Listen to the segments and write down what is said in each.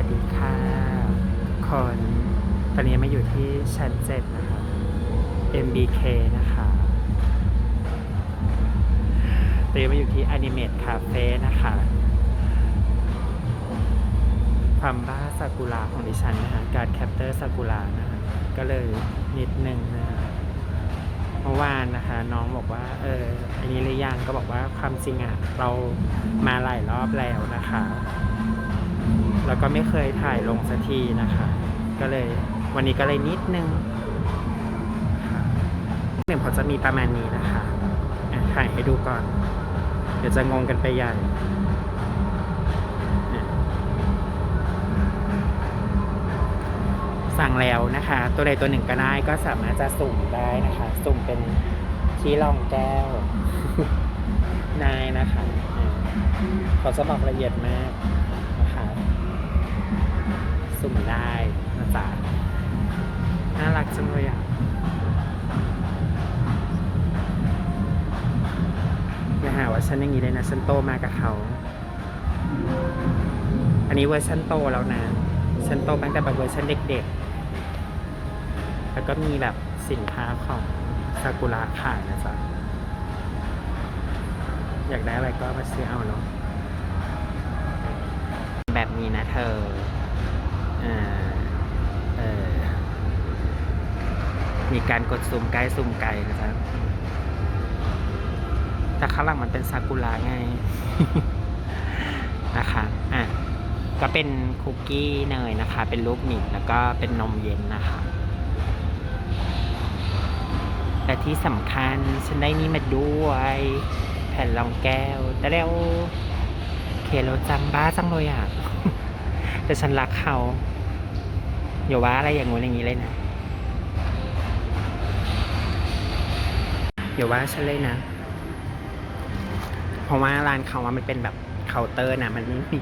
วัสดีค่ะทุกคนตอนนี้มาอยู่ที่ชั้นเจ็ดนะคะ MBK นะคะตอนนี้มาอยู่ที่ Animate Cafe นะคะ ความบ้าซากุระของดิฉันนะคะ การแคปเตอร์ซากุระนะคะ ก็เลยนิดนึงนะคะเมื่อวานนะคะน้องบอกว่าเอออันนี้หรือยังก็บอกว่าความจริงอะเรามาหลายรอบแล้วนะคะ แล้วก็ไม่เคยถ่ายลงสักทีนะคะ ก็เลยวันนี้ก็เลยนิดนึงค่ะหนึ่งเขาจะมีประมาณนี้นะคะถ่ายให้ดูก่อน เดี๋ยวจะงงกันไปใหญ่สั่งแล้วนะคะ ตัวใดตัวหนึ่งก็ได้ก็สามารถจะสุ่มได้นะคะ สุ่มเป็นที่รองแก้วนายนะคะเขาจะบอกละเอียดมาก สุ่มได้นะจ๊ะน่ารักจังเลยอะอย่าหาว่าฉันอย่างนี้เลยนะ ฉันโตมากับเขา อันนี้เวอร์ชันโตแล้วนะ ฉันโตตั้งแต่แบบเวอร์ชันเด็กๆ แล้วก็มีแบบสินค้าของซากุระขายนะจ๊ะอยากได้อะไรก็มาซื้อเอาเนาะแบบนี้นะเธอเอ่อเอ่อ มีการกดซูมใกล้ซูมไกลนะครับ แต่ข้างหลังมันเป็นซากุระไงนะคะอะก็เป็นคุกกี้เนยนะคะ เป็นรูปหมีแล้วก็เป็นนมเย็นนะคะแต่ที่สำคัญฉันได้นี่มาด้วย แผ่นรองแก้วแต่แล้วเคโรจังบ้าจังเลยอะ แต่ฉันรักเขาอย่าว่าอะไรอย่างงู้นอย่างนี้เลยนะอย่าว่าฉันเลยนะ เพราะว่าร้านเขาว่ามันเป็นแบบเคาน์เตอร์นะมันไม่มี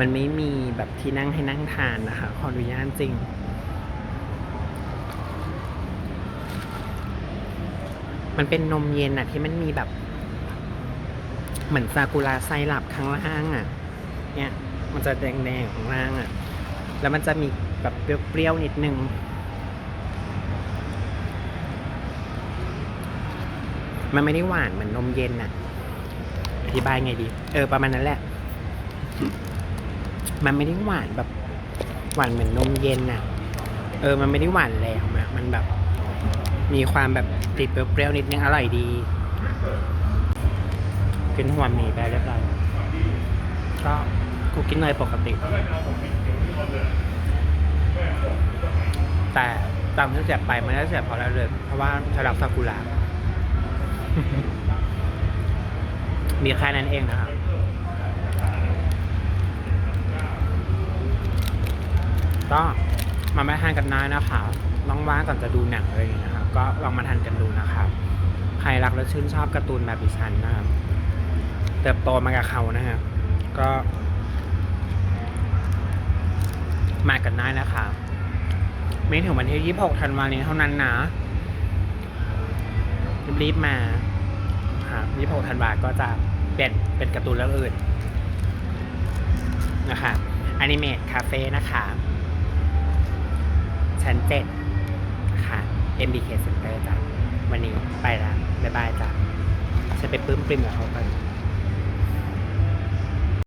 มันไม่มีแบบที่นั่งให้นั่งทานนะคะ ขออนุญาตจริง มันเป็นนมเย็นอะที่มันมีแบบ เหมือนซากุระไซรัปข้างล่างอะเนี่ย มันจะแดงๆข้างล่างอะแล้วมันจะมีแบบเปรี้ยวๆนิดนึง มันไม่ได้หวานเหมือนนมเย็นอะอธิบายไงดี เออ ประมาณนั้นแหละ มันไม่ได้หวานแบบ หวานเหมือนนมเย็นน่ะ เออ มันไม่ได้หวานแรงอะมันแบบ มีความแบบติดเปรี้ยวๆนิดนึง อร่อยดีกินหัวหมี่ไปเรียบร้อยก็ กูกินเนยปกติ แต่ตามที่เสียบไปมันได้เสียบพราะแล้วเลย เพราะว่าฉลับซากุระมีแค่นั้นเองนะครับก็มาไม่ทานกันได้นะคะว่างก่อนจะดูหนังอะไรอย่างเงี้ยนะครับ ก็ลองมาทานกันดูนะครับ ใครรักและชื่นชอบการ์ตูนแบบดิฉันนะครับเติบโตมากับเขานะครับก็ มากันได้นะคะไม่ถึงวันที่ 26 ธันวาคมนี้เท่านั้นนะรีบๆมาครับ26 ธันวาก็จะเปลี่ยนเป็นการ์ตูนเรื่องอื่นนะคะอนิเมตคาเฟ่นะคะชั้นเจ็ดค่ะ MBK Center จ้ะวันนี้ไปล้วบ๊ายบายจ้ะฉันไปปื้มปริมกับเขากัน